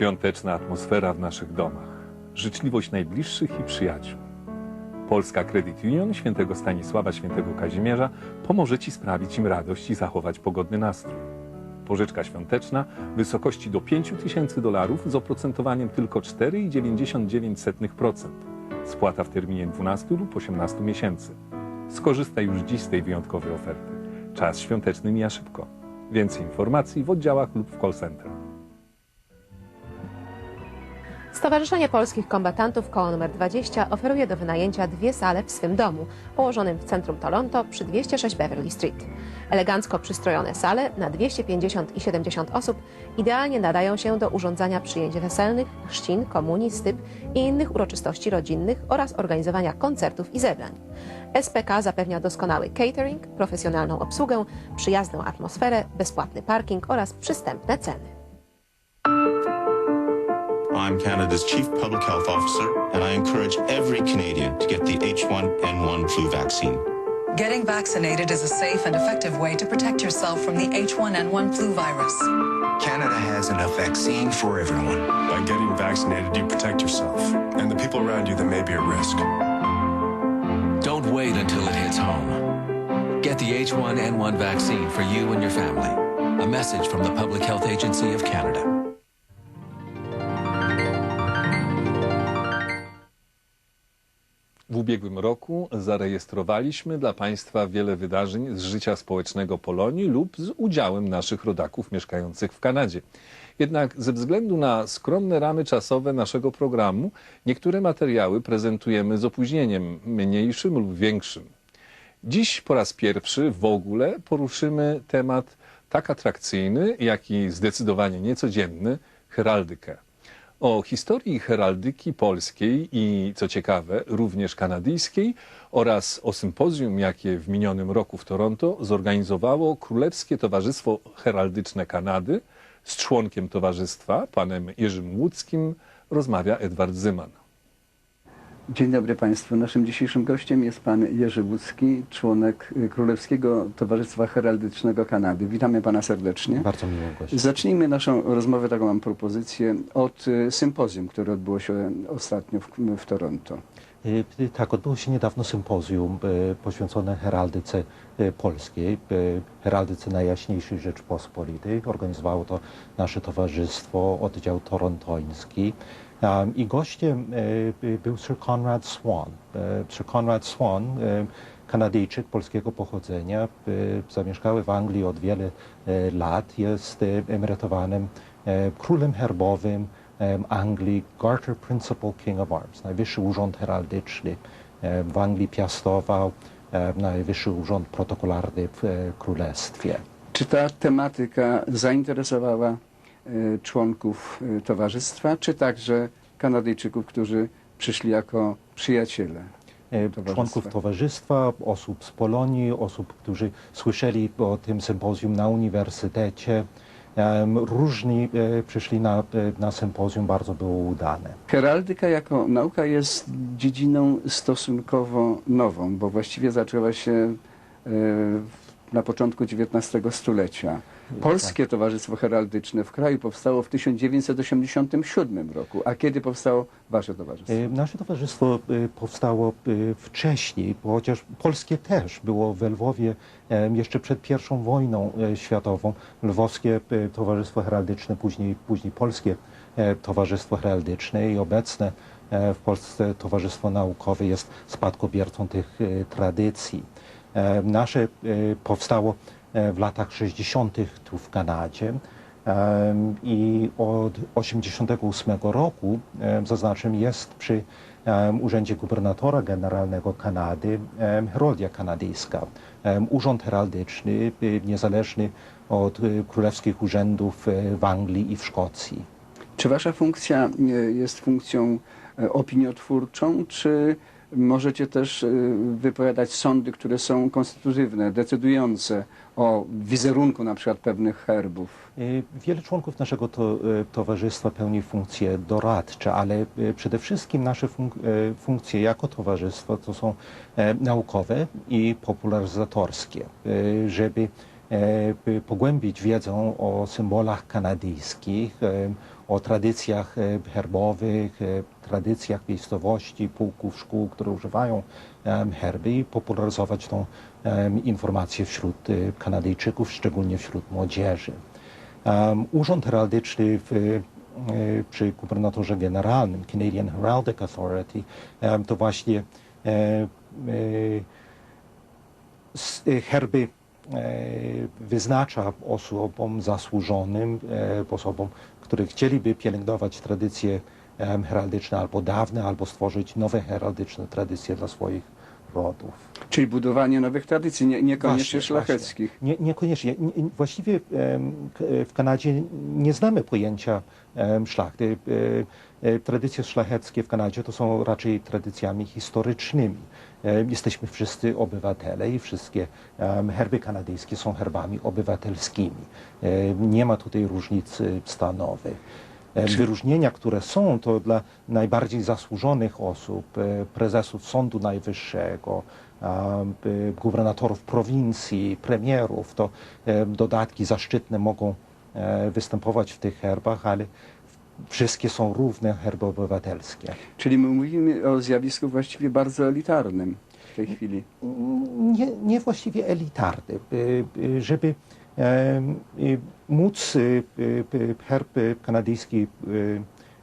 Świąteczna atmosfera w naszych domach. Życzliwość najbliższych i przyjaciół. Polska Credit Union świętego Stanisława, świętego Kazimierza pomoże Ci sprawić im radość i zachować pogodny nastrój. Pożyczka świąteczna w wysokości do 5 tysięcy dolarów z oprocentowaniem tylko 4,99%. Spłata w terminie 12 lub 18 miesięcy. Skorzystaj już dziś z tej wyjątkowej oferty. Czas świąteczny mija szybko. Więcej informacji w oddziałach lub w call center. Stowarzyszenie Polskich Kombatantów Koło nr 20 oferuje do wynajęcia dwie sale w swym domu, położonym w centrum Toronto przy 206 Beverly Street. Elegancko przystrojone sale na 250 i 70 osób idealnie nadają się do urządzania przyjęć weselnych, chrzcin, komunii, styp i innych uroczystości rodzinnych oraz organizowania koncertów i zebrań. SPK zapewnia doskonały catering, profesjonalną obsługę, przyjazną atmosferę, bezpłatny parking oraz przystępne ceny. I'm Canada's Chief Public Health Officer, and I encourage every Canadian to get the H1N1 flu vaccine. Getting vaccinated is a safe and effective way to protect yourself from the H1N1 flu virus. Canada has enough vaccine for everyone. By getting vaccinated, you protect yourself and the people around you that may be at risk. Don't wait until it hits home. Get the H1N1 vaccine for you and your family. A message from the Public Health Agency of Canada. W ubiegłym roku zarejestrowaliśmy dla Państwa wiele wydarzeń z życia społecznego Polonii lub z udziałem naszych rodaków mieszkających w Kanadzie. Jednak ze względu na skromne ramy czasowe naszego programu, niektóre materiały prezentujemy z opóźnieniem mniejszym lub większym. Dziś po raz pierwszy w ogóle poruszymy temat tak atrakcyjny, jak i zdecydowanie niecodzienny heraldykę. O historii heraldyki polskiej i, co ciekawe, również kanadyjskiej oraz o sympozjum, jakie w minionym roku w Toronto zorganizowało Królewskie Towarzystwo Heraldyczne Kanady z członkiem towarzystwa, panem Jerzym Łódzkim, rozmawia Edward Zyman. Dzień dobry Państwu. Naszym dzisiejszym gościem jest Pan Jerzy Łódzki, członek Królewskiego Towarzystwa Heraldycznego Kanady. Witamy Pana serdecznie. Bardzo miło gościć. Zacznijmy naszą rozmowę, taką mam propozycję, od y, sympozjum, które odbyło się ostatnio w, w Toronto. Y, y, Tak, odbyło się niedawno sympozjum poświęcone heraldyce polskiej, heraldyce Najjaśniejszej Rzeczpospolitej. Organizowało to nasze towarzystwo, oddział torontoński. I gościem y, był Sir Conrad Swan. Y, Sir Conrad Swan, y, Kanadyjczyk polskiego pochodzenia, zamieszkały w Anglii od wiele lat, jest emerytowanym królem herbowym Anglii, Garter Principal King of Arms, najwyższy urząd heraldyczny w Anglii piastował, najwyższy urząd protokolarny w e, królestwie. Czy ta tematyka zainteresowała członków y, towarzystwa, czy także Kanadyjczyków, którzy przyszli jako przyjaciele? E, Towarzystwa. Członków towarzystwa, osób z Polonii, osób, którzy słyszeli o tym sympozjum na uniwersytecie. Różni e, przyszli na, e, na sympozjum, bardzo było udane. Heraldyka jako nauka jest dziedziną stosunkowo nową, bo właściwie zaczęła się e, na początku XIX stulecia. Polskie Towarzystwo Heraldyczne w kraju powstało w 1987 roku. A kiedy powstało Wasze towarzystwo? E, Nasze towarzystwo e, powstało e, wcześniej, chociaż polskie też było w Lwowie jeszcze przed pierwszą wojną światową. Lwowskie Towarzystwo Heraldyczne, później, później Polskie Towarzystwo Heraldyczne i obecne w Polsce Towarzystwo Naukowe jest spadkobiercą tych tradycji. Nasze powstało w latach 60. tu w Kanadzie. I od 1988 roku, em, zaznaczam, jest przy Urzędzie Gubernatora Generalnego Kanady Heroldia Kanadyjska. Urząd heraldyczny, y, niezależny od y, królewskich urzędów y, w Anglii i w Szkocji. Czy Wasza funkcja e, jest funkcją e, opiniotwórczą, czy możecie też e, wypowiadać sądy, które są konstytutywne, decydujące o wizerunku na przykład pewnych herbów? Y, Wiele członków naszego to, y, towarzystwa pełni funkcje doradcze, ale y, przede wszystkim nasze funk y, funkcje jako towarzystwo to są e, naukowe i popularyzatorskie, y, żeby e, pogłębić wiedzę o symbolach kanadyjskich, o tradycjach e, herbowych, e, tradycjach miejscowości, pułków, szkół, które używają herby i popularyzować tą informację wśród e, Kanadyjczyków, szczególnie wśród młodzieży. Urząd Heraldyczny w, przy gubernatorze generalnym Canadian Heraldic Authority to właśnie herby wyznacza osobom zasłużonym, e, osobom, które chcieliby pielęgnować tradycje em, heraldyczne albo dawne, albo stworzyć nowe heraldyczne tradycje dla swoich rodów. Czyli budowanie nowych tradycji, nie, niekoniecznie Właśnie, szlacheckich. Nie, niekoniecznie. Nie, nie, właściwie k- w Kanadzie nie znamy pojęcia szlachty. E, e, Tradycje szlacheckie w Kanadzie to są raczej tradycjami historycznymi. E, Jesteśmy wszyscy obywatele i wszystkie herby kanadyjskie są herbami obywatelskimi. E, Nie ma tutaj różnic e, stanowych. E, Wyróżnienia, które są, to dla najbardziej zasłużonych osób, e, prezesów Sądu Najwyższego, e, gubernatorów prowincji, premierów, to dodatki zaszczytne mogą występować w tych herbach, ale wszystkie są równe herby obywatelskie. Czyli my mówimy o zjawisku właściwie bardzo elitarnym w tej chwili. nie, nie właściwie elitarny. Y, Żeby móc y, y, y, herb kanadyjski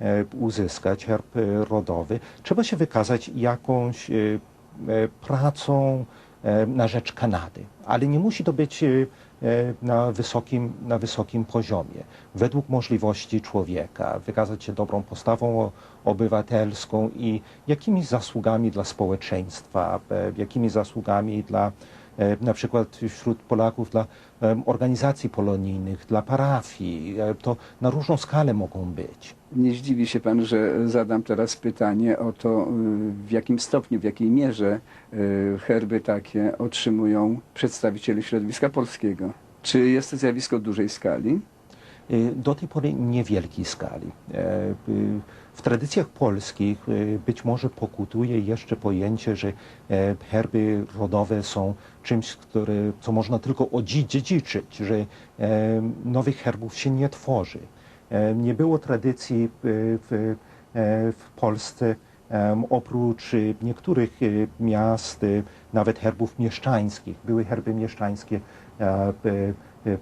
e, uzyskać, herb rodowy, trzeba się wykazać jakąś e, pracą e, na rzecz Kanady. Ale nie musi to być na wysokim, na wysokim poziomie. Według możliwości człowieka, wykazać się dobrą postawą obywatelską i jakimiś zasługami dla społeczeństwa, jakimi zasługami dla na przykład wśród Polaków dla organizacji polonijnych, dla parafii. E, To na różną skalę mogą być. Nie zdziwi się pan, że zadam teraz pytanie o to, y, w jakim stopniu, w jakiej mierze y, herby takie otrzymują przedstawicieli środowiska polskiego. Czy jest to zjawisko dużej skali? Y, do tej pory niewielkiej skali. W tradycjach polskich y, być może pokutuje jeszcze pojęcie, że e, herby rodowe są czymś, które, co można tylko odziedziczyć, że e, nowych herbów się nie tworzy. E, Nie było tradycji y, w, w Polsce oprócz y, niektórych miast, nawet herbów mieszczańskich. Były herby mieszczańskie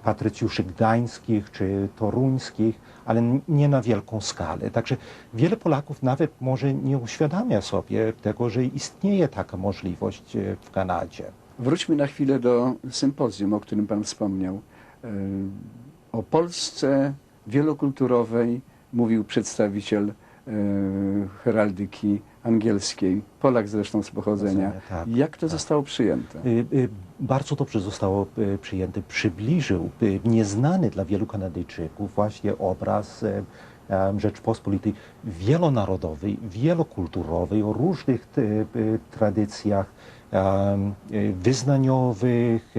patrycjuszy gdańskich czy toruńskich, ale nie na wielką skalę. Także wiele Polaków nawet może nie uświadamia sobie tego, że istnieje taka możliwość e, w Kanadzie. Wróćmy na chwilę do sympozjum, o którym pan wspomniał. Y, O Polsce wielokulturowej mówił przedstawiciel y, heraldyki angielskiej, Polak zresztą z pochodzenia. Tak, Jak to tak. zostało przyjęte? Y, y, Bardzo dobrze zostało y, przyjęte. Przybliżył nieznany dla wielu Kanadyjczyków właśnie obraz Rzeczpospolitej wielonarodowej, wielokulturowej, o różnych tradycjach wyznaniowych,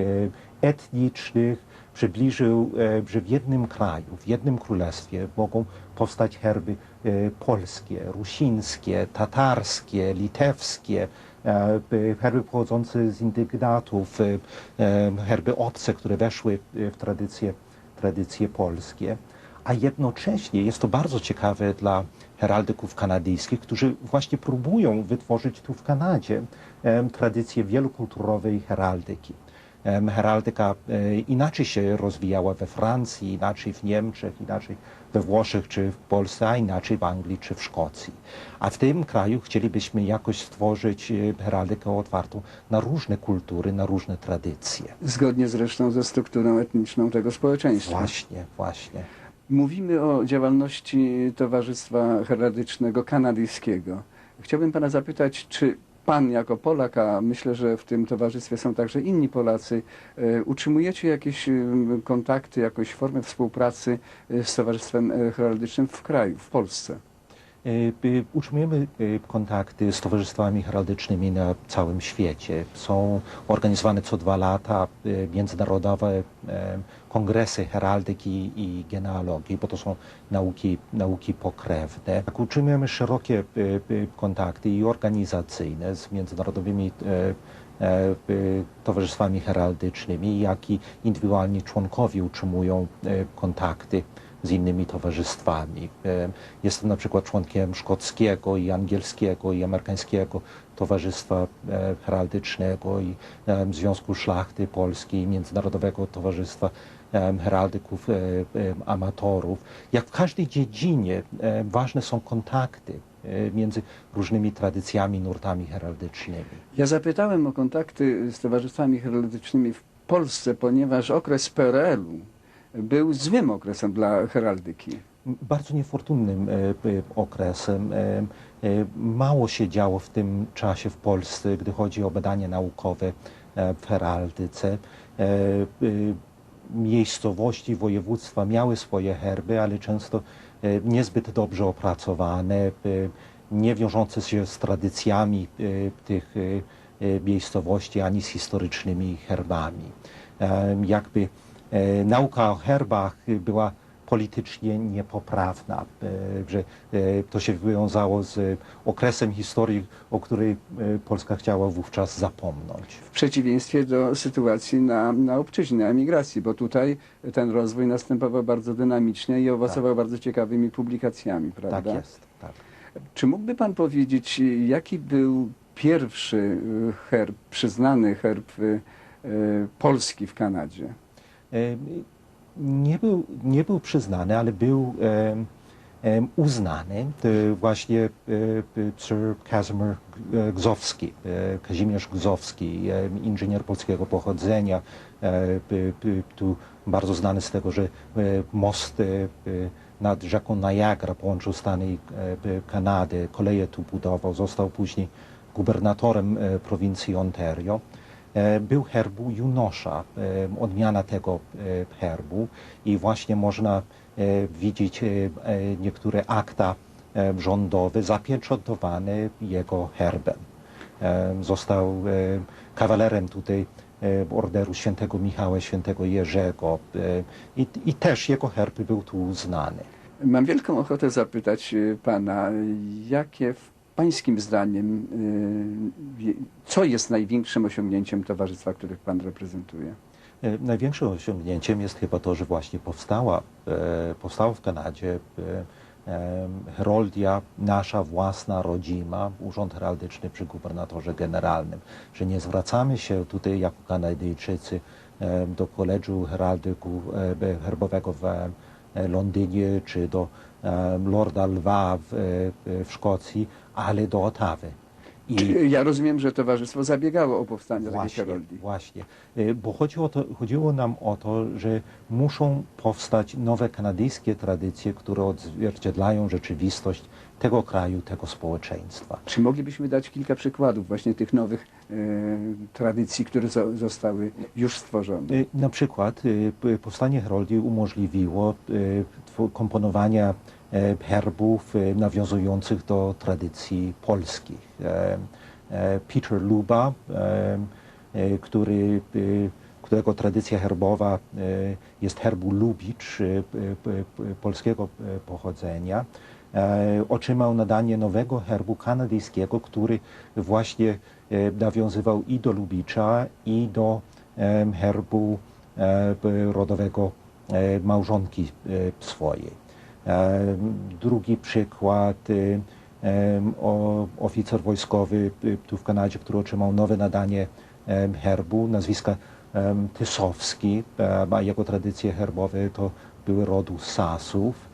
etnicznych. Przybliżył, e, że w jednym kraju, w jednym królestwie mogą powstać herby e, polskie, rusińskie, tatarskie, litewskie, e, by- herby pochodzące z indygnatów, herby obce, które weszły w tradycje, tradycje polskie. A jednocześnie jest to bardzo ciekawe dla heraldyków kanadyjskich, którzy właśnie próbują wytworzyć tu w Kanadzie tradycję wielokulturowej heraldyki. Heraldyka e, inaczej się rozwijała we Francji, inaczej w Niemczech, inaczej we Włoszech czy w Polsce, a inaczej w Anglii czy w Szkocji. A w tym kraju chcielibyśmy jakoś stworzyć e, heraldykę otwartą na różne kultury, na różne tradycje. Zgodnie zresztą ze strukturą etniczną tego społeczeństwa. Właśnie, właśnie. Mówimy o działalności Towarzystwa Heraldycznego Kanadyjskiego. Chciałbym pana zapytać, czy pan jako Polak, a myślę, że w tym towarzystwie są także inni Polacy, e, utrzymujecie jakieś e, kontakty, jakąś formę współpracy e, z Towarzystwem Heraldycznym w kraju, w Polsce? E, Utrzymujemy e, kontakty z towarzystwami heraldycznymi na całym świecie. Są organizowane co dwa lata e, międzynarodowe kongresy heraldyki i genealogii, bo to są nauki, nauki pokrewne. Tak, utrzymujemy szerokie kontakty i organizacyjne z międzynarodowymi towarzystwami heraldycznymi, jak i indywidualni członkowie utrzymują kontakty z innymi towarzystwami. E, Jestem na przykład członkiem szkockiego i angielskiego i amerykańskiego Towarzystwa e, Heraldycznego i e, Związku Szlachty Polskiej, Międzynarodowego Towarzystwa Heraldyków Amatorów. Jak w każdej dziedzinie ważne są kontakty między różnymi tradycjami, nurtami heraldycznymi. Ja zapytałem o kontakty z towarzystwami heraldycznymi w Polsce, ponieważ okres PRL-u był złym okresem dla heraldyki. bardzo niefortunnym e, e, okresem. E, Mało się działo w tym czasie w Polsce, gdy chodzi o badania naukowe w heraldyce. Miejscowości, województwa miały swoje herby, ale często niezbyt dobrze opracowane, nie wiążące się z tradycjami tych miejscowości ani z historycznymi herbami. Jakby nauka o herbach była politycznie niepoprawna, e, że e, to się wiązało z okresem historii, o której e, Polska chciała wówczas zapomnieć. W przeciwieństwie do sytuacji na, na obczyźnie, emigracji, bo tutaj ten rozwój następował bardzo dynamicznie i owocował bardzo ciekawymi publikacjami, prawda? Tak jest. Tak. Czy mógłby Pan powiedzieć, jaki był pierwszy herb, przyznany herb polski w Kanadzie? E, Nie był, nie był przyznany, ale był uznany. To właśnie e, e, Sir Kazimierz e, Gzowski, e, Kazimierz Gzowski, e, inżynier polskiego pochodzenia, e, tu bardzo znany z tego, że e, most e, e, nad rzeką Niagara połączył Stany i e, Kanadę, koleje tu budował, został później gubernatorem e, prowincji Ontario. E, Był herbu Junosza, e, odmiana tego e, herbu i właśnie można widzieć niektóre akta rządowe zapieczętowane jego herbem. Został kawalerem tutaj orderu świętego Michała, świętego Jerzego i, i też jego herb był tu uznany. Mam wielką ochotę zapytać Pana, jakie Pańskim zdaniem, y, co jest największym osiągnięciem towarzystwa, których Pan reprezentuje? E, Największym osiągnięciem jest chyba to, że właśnie powstała, e, powstała w Kanadzie heroldia, nasza własna, rodzima, Urząd Heraldyczny przy gubernatorze generalnym, że nie zwracamy się tutaj jako Kanadyjczycy do Koledżu Heraldyku e, Herbowego w Londynie czy do e, Lorda Lwa w, e, w Szkocji, ale do Ottawy. I Ja rozumiem, że towarzystwo zabiegało o powstanie takiej Właśnie, heroldii. właśnie. Y, Bo chodzi o to, chodziło nam o to, że muszą powstać nowe kanadyjskie tradycje, które odzwierciedlają rzeczywistość tego kraju, tego społeczeństwa. Czy moglibyśmy dać kilka przykładów właśnie tych nowych e, tradycji, które zo- zostały już stworzone? Y, Na przykład p- powstanie heroldii umożliwiło e, herbów e, nawiązujących do tradycji polskich. E, e, Peter Luba, e, e, który, którego tradycja herbowa e, jest herbu Lubicz, e, polskiego e, pochodzenia, e, otrzymał nadanie nowego herbu kanadyjskiego, który właśnie e, nawiązywał i do Lubicza, i do herbu e, rodowego e, małżonki e, swojej. Em, Drugi przykład, e, o, oficer wojskowy e, tu w Kanadzie, który otrzymał nowe nadanie herbu, nazwiska Tysowski, a jego tradycje herbowe to były rodu Sasów.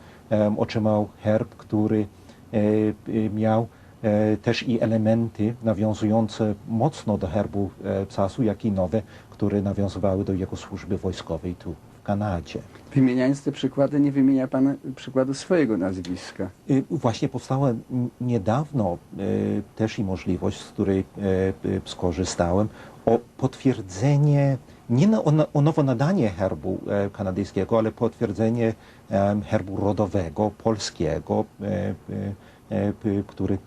Otrzymał herb, który e, e, miał e, też i elementy nawiązujące mocno do herbu e, Sasu, jak i nowe, które nawiązywały do jego służby wojskowej tu Kanadzie. Wymieniając te przykłady, nie wymienia Pan przykładu swojego nazwiska. Y, Właśnie powstała niedawno y, też i możliwość, z której y, skorzystałem, o potwierdzenie, nie na, o, nowo nadanie herbu e, kanadyjskiego, ale potwierdzenie herbu rodowego, polskiego, e, e, który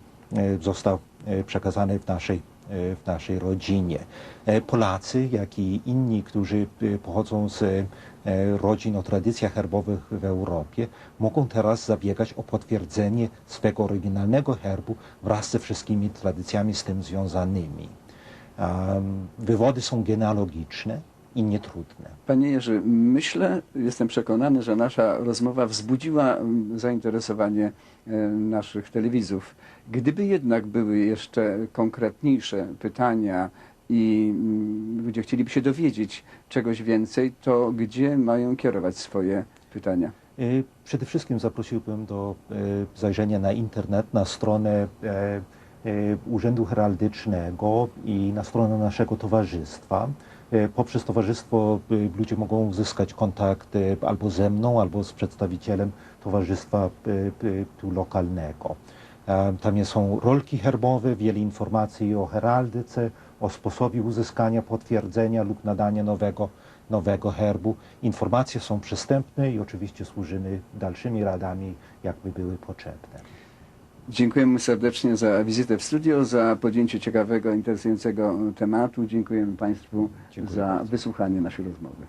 został przekazany w naszej, w naszej rodzinie. E, Polacy, jak i inni, którzy e, pochodzą z e, rodzin o tradycjach herbowych w Europie, mogą teraz zabiegać o potwierdzenie swego oryginalnego herbu wraz ze wszystkimi tradycjami z tym związanymi. Wywody są genealogiczne, i nietrudne. Panie Jerzy, myślę, jestem przekonany, że nasza rozmowa wzbudziła mm, zainteresowanie e, naszych telewizów. Gdyby jednak były jeszcze konkretniejsze pytania i mm, ludzie chcieliby się dowiedzieć czegoś więcej, to gdzie mają kierować swoje pytania? Y, Przede wszystkim zaprosiłbym do y, zajrzenia na internet, na stronę e, e, Urzędu Heraldycznego i na stronę naszego towarzystwa. E, Poprzez towarzystwo y, ludzie mogą uzyskać kontakt y, albo ze mną, albo z przedstawicielem towarzystwa lokalnego. E, Tam są rolki herbowe, wiele informacji o heraldyce, o sposobie uzyskania potwierdzenia lub nadania nowego, nowego herbu. Informacje są przystępne i oczywiście służymy dalszymi radami, jakby były potrzebne. Dziękujemy serdecznie za wizytę w studio, za podjęcie ciekawego, interesującego tematu. Dziękujemy Państwu Dziękuję za bardzo. wysłuchanie naszej rozmowy.